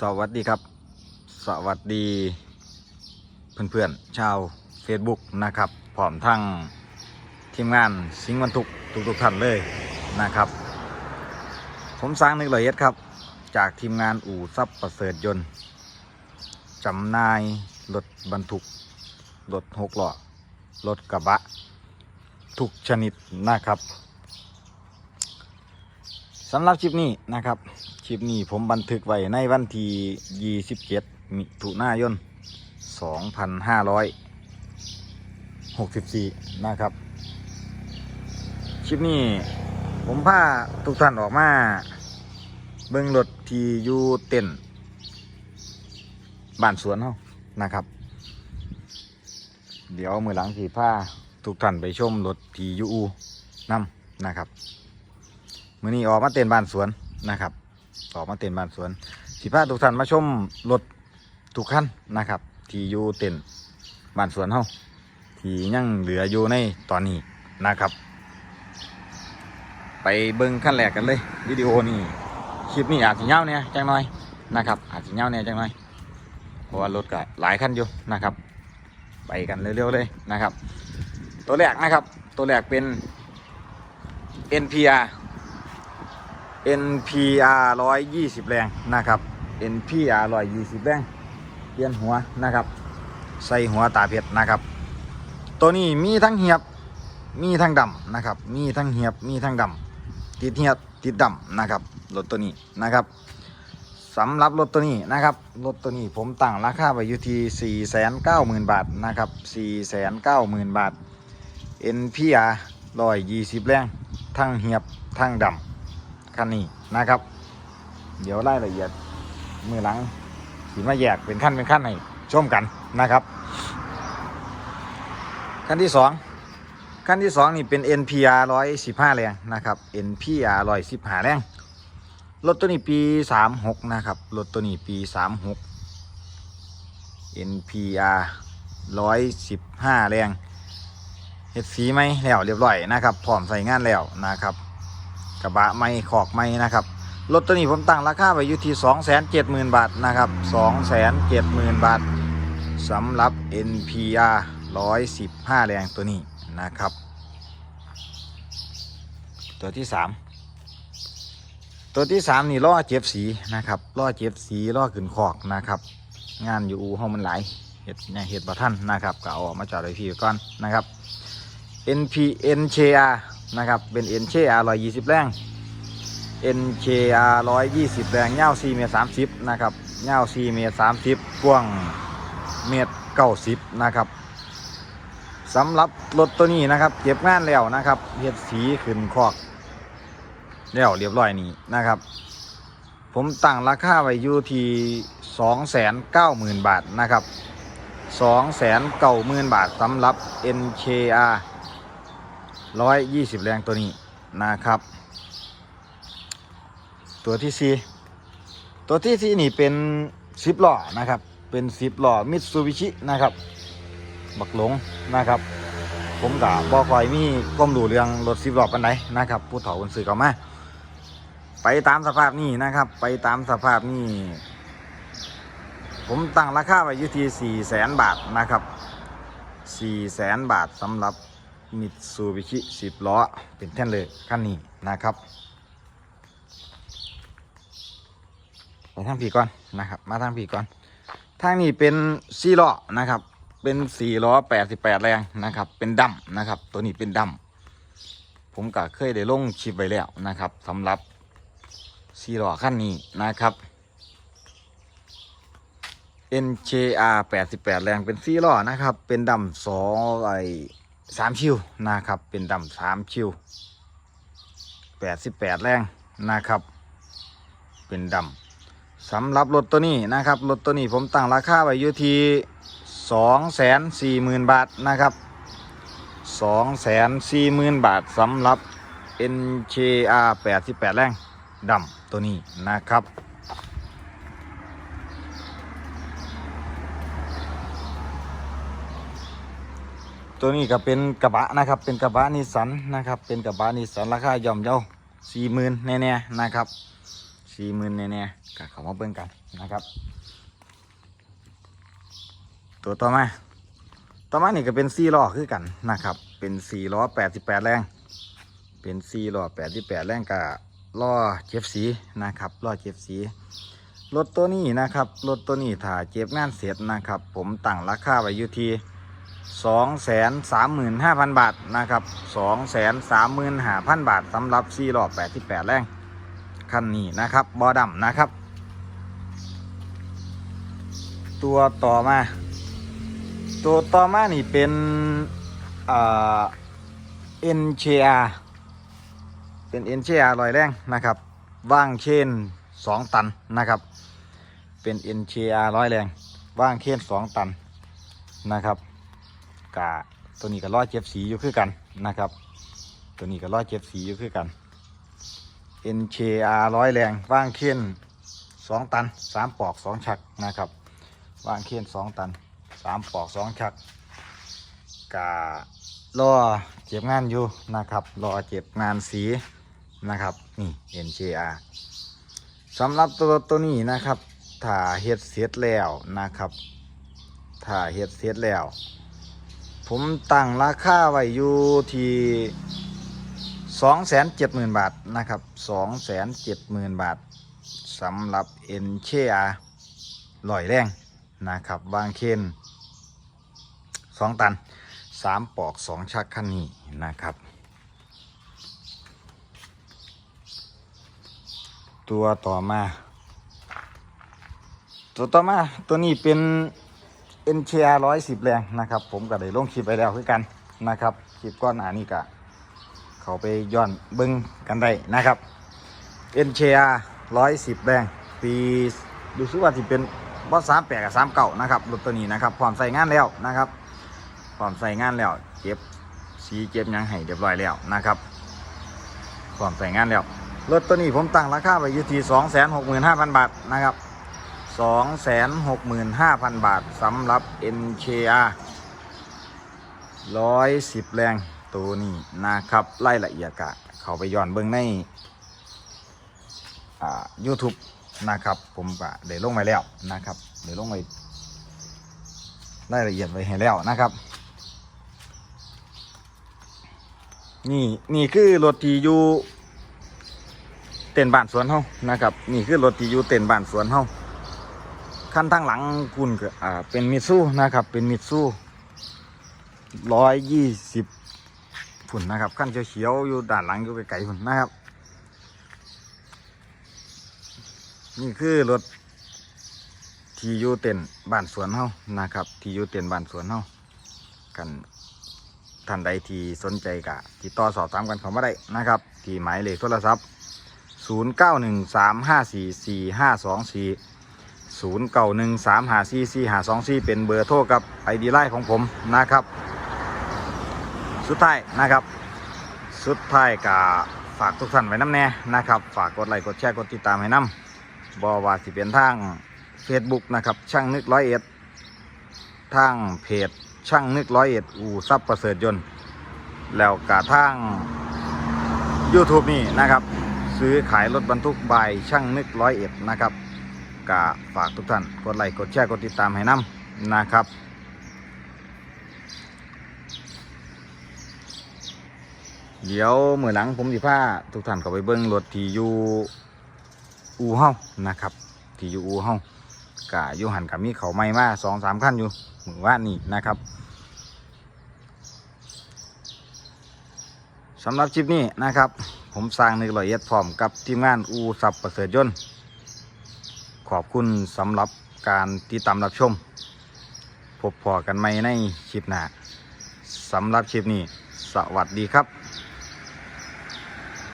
สวัสดีครับ สวัสดีเพื่อนๆชาว Facebook นะครับพร้อมทั้งทีมงานสิงห์วันทุกทุกๆท่านเลยนะครับ ผมสร้างนึกละเอียดครับ จากทีมงานอู่ซับประเสริฐยนต์จำนายรถบรรทุกรถหกล้อรถกระบะ ทุกชนิดนะครับ สำหรับคลิปนี้นะครับ คลิปนี้ผมบันทึกไว้ในวันที่27มิถุนายน 2564 นะครับ คลิปนี้ผมพาทุกท่านออกมา เบิ่งรถที่อยู่เต็นบ้านสวนเฮานะครับ เดี๋ยวมือหลังสีผ้าทุกท่านไปชมรถที่อยู่อูนํนะครับ มื่อนี้ออกมาเต้นบ้านสวนนะครับ ออกมาเต้นบ้านสวนสีผ้าทุกท่านมาชมรถทุกคันนะครับ ที่อยู่เต้นบ้านสวนเฮาที่ยังเหลืออยู่ในตอนนี้นะครับ ไปเบิ่งขั้นแรกกันเลยวิดีโอนี่คลิปนี้อาจจะเงาเนี่ยจังหน่อยนะครับ อาจจะเงาเนี่ยจังหน่อยเพราะว่ารถก็หลายคันอยู่นะครับ ไปกันเร็วๆเลยนะครับ ตัวแรกนะครับ ตัวแรกเป็น NPR NPR 120 แรงนะครับ NPR 120 แรงเปลี่ยนหัวนะครับ ใส่หัวตาเพชรนะครับ ตัวนี้มีทั้งเหียบมีทั้งดำนะครับ มีทั้งเหียบมีทั้งดำติดเหียบติดดำนะครับรถตัวนี้นะครับสำหรับรถตัวนี้นะครับรถตัวนี้ผมตั้งราคาไว้อยู่ที่490,000 บาทนะครับ490,000 บาท NPR 120 แรงทั้งเหียบทั้งดำ คันนี้นะครับ เดี๋ยวรายละเอียดมือหลังสีมาแยกเป็นขั้นเป็นขั้นให้ชมกันนะครับขั้นที่สองขั้นที่สองนี่เป็น NPR 115 แรงนะครับ NPR 115 แรงรถตัวนี้ปี 36 นะครับรถตัวนี้ปี 36 NPR 115 แรงเฮ็ดสีไหมแล้วเรียบร้อยนะครับพร้อมใส่งานแล้วนะครับ กระบะไม่ขอกไม่นะครับรถตัวนี้ผมตั้งราคาไว้อยู่ที่270,000 บาทนะครับ270,000 บาทสำหรับ NPR 115 แรงตัวนี้นะครับ ตัวที่ 3 ตัวที่ 3 นี่ล้อเจ็บสีนะครับล้อเจ็บสีล้อขึ้นขอกนะครับ งานอยู่อูห้องมันหลายเห็ดเนี่ยเห็ดบะท่านนะครับก็เอามาจอดไว้พี่ก่อนนะครับ NP NCR นะครับ เป็นเอ็นเชอาร้อยยี่สิบแรงเอ็นเชอาร้อยยี่สิบแรงเง้าสี่เมตรสามสิบนะครับเง้าสี่เมตรสามสิบกว้างเมตรเก้าสิบนะครับสำหรับรถตัวนี้นะครับ เก็บงานแล้วนะครับเฮ็ดสีขึ้นคอกแล้วเรียบร้อยนี้นะครับ ผมตั้งราคาไว้อยู่ที่สองแสนเก้าหมื่นบาทนะครับสองแสนเก้าหมื่นบาทสำหรับ NKR 120 แรงตัวนี้นะครับ ตัวที่สี่ตัวที่สี่นี่เป็นสิบล้อนะครับ เป็นสิบล้อมิตซูบิชินะครับ บักหลงนะครับ ผมกับ่คอยมีความรู้เรื่องรถสิบล้อปันไดนะครับ ผู้เฒ่าคนสื่อเขามา ไปตามสภาพนี่นะครับ ไปตามสภาพนี่ผมตั้งราคาไว้อยู่ที่สี่แสนบาทนะครับสี่แสนบาทสำหรับ มิตซูบิชิสิบล้อ เป็นแท่นเลยคันนี้นะครับไปทางผีก่อนนะครับ มาทางผีก่อนทางนี้เป็นสี่ล้อนะครับ เป็นสี่ล้อแปดสิบแปดแรงนะครับ เป็นดำนะครับ ตัวนี้เป็นดำผมก็เคยได้ลงคลิปไว้แล้วนะครับสำหรับสี่ล้อขั้นนี้นะครับ NJR 88 แรงเป็นสี่ล้อนะครับ เป็นดำสองไอ สามชิวนะครับ เป็นดำสามชิว88แรงนะครับ เป็นดำสำหรับรถตัวนี้นะครับรถตัวนี้ผมตั้งราคาไว้อยู่ที่สองแสนสี่หมื่นบาทนะครับสองแสนสี่หมื่นบาทสำหรับ NKR 88 แรงดำตัวนี้นะครับ ตัวนี้ก็เป็นกระบะนะครับ เป็นกระบะนิสสันนะครับ เป็นกระบะนิสสันราคาย่อมเยาสี่หมื่นแน่ๆนะครับสี่หมื่นแน่ๆก็เขามาเบิ่งกันนะครับ ตัวต่อมาต่อมานี่ก็เป็นสี่ล้อคือกันนะครับ เป็นสี่ล้อแปดสิบแปดแรง เป็นสี่ล้อแปดสิบแปดแรงกับล้อเจ็บสีนะครับล้อเจ็บสีรถตัวนี้นะครับรถตัวนี้ถ้าเจ็บงานเสร็จนะครับ ผมตั้งราคาไว้อยู่ที่ สองแสนสามหมื่นห้าพันบาทนะครับสองแสนสามหมื่นห้าพันบาทสำหรับสี่ล้อแปดสิบแปดแรงคันนี้นะครับบอดำนะครับ ตัวต่อมา ตัวต่อมานี่เป็นเอ่า NCR เป็น NCR ลอยแรงนะครับว่างเชน2ตันนะครับ เป็น NCR ร้อยแรงว่างเชน2ตันนะครับ กะตัวนี้ก็ร้อยเจ็บสีอยู่คือกันนะครับ ตัวนี้ก็ร้อยเจ็บสีอยู่คือกัน NCR ร้อยแรงว่างเชน2ตัน3ปอก2ชักนะครับว่างเขียนสองตันสามปอกสองชักกะรอเจ็บงานอยู่นะครับรอเจ็บงานสีนะครับนี่ NJR สำหรับตัวตัวนี้นะครับถ้าเฮ็ดเสร็จแล้วนะครับถ้าเฮ็ดเสร็จแล้ว ผมตั้งราคาไว้อยู่ที่สองแสนเจ็ดหมื่นบาทนะครับสองแสนเจ็ดหมื่นบาทสำหรับ NJR ลอยแรงนะครับวางเคนสองตันสามปอกสองชักคันนี้นะครับ ตัวต่อมา ตัวต่อมาตัวนี้เป็น NCR 110แรงนะครับ ผมก็ได้ลงคลิปไปแล้วคือกันนะครับคลิปก้อนหน้านี้ก็เขาไปย้อนเบิ้งกันได้นะครับ NCR 110แรงปีดูซิว่าที่เป็นบอสสามแปดกับสามเก่านะครับรถตัวนี้นะครับพร้อมใส่งานแล้วนะครับพร้อมใส่งานแล้วเก็บสีเก็บยังให้เรียบร้อยแล้วนะครับพร้อมใส่งานแล้วรถตัวนี้ผมตั้งราคาไว้อยู่ที่สองแสนหกหมื่นห้าพันบาทนะครับ สองแสนหกหมื่นห้าพันบาทสำหรับ NKR ร้อยสิบแรงตัวนี้นะครับไล่ละเอียดกะ เขาไปย้อนเบื้องในอ่า YouTube นะครับ ผมก็ได้ลงไว้แล้วนะครับได้ลงไว้รายละเอียดไว้ให้แล้วนะครับ นี่นี่คือรถที่อยู่เต็นบ้านสวนเฮานะครับ นี่คือรถที่อยู่เต็นบ้านสวนเฮา คันทางหลังคุณก็อ่าเป็นมิตซูนะครับ เป็นมิตซูร้อยยี่สิบฝุ่นนะครับขั้นเขียวๆอยู่ด้านหลังอยู่ไกลๆฝุ่นนะครับ นี่คือรถที่อยู่เต็นบ้านสวนเฮานะครับที่อยู่เต็นบ้านสวนเฮากันท่านใดที่สนใจกะติดต่อสอบถามกันเขามาได้นะครับ ที่หมายเลขโทรศัพท์ 0 9 1 3 5 4 4 5 2 4 0 9 1 3 5 4 4 5 2 4เป็นเบอร์โทรกับไอดีไลน์ของผมนะครับ สุดท้ายนะครับ สุดท้ายกะฝากทุกท่านไว้น้ำแน่นะครับ ฝากกดไลค์กดแชร์กดติดตามให้น้ำบอว่าสิเป็นทาง Facebook นะครับช่างนึกร้อยเอ็ดทางเพจช่างนึกร้อยเอ็ดอูซับประเสริฐยนต์ แล้วกะทาง YouTube นี่นะครับ ซื้อขายรถบรรทุกใบช่างนึกร้อยเอ็ดนะครับ กะฝากทุกท่านกดไลค์กดแชร์กดติดตามให้น้ำนะครับ เดี๋ยวเมื่อหลังผมสิพาทุกท่านเข้าไปเบิ้งรถที่อยู่อูเฮานะครับ ที่อยู่อูเฮากะอยู่หันกับมีเขาไม่มาสองสามขั้นอยู่เหมือนว่านี่นะครับสำหรับคลิปนี้นะครับ ผมสร้างนึกละเอียดพร้อมกับทีมงานอูสับประเสริฐยนต์ ขอบคุณสำหรับการติดตามรับชม พบพอกันไหม่ในคลิปหน้าสำหรับคลิปนี้ สวัสดีครับ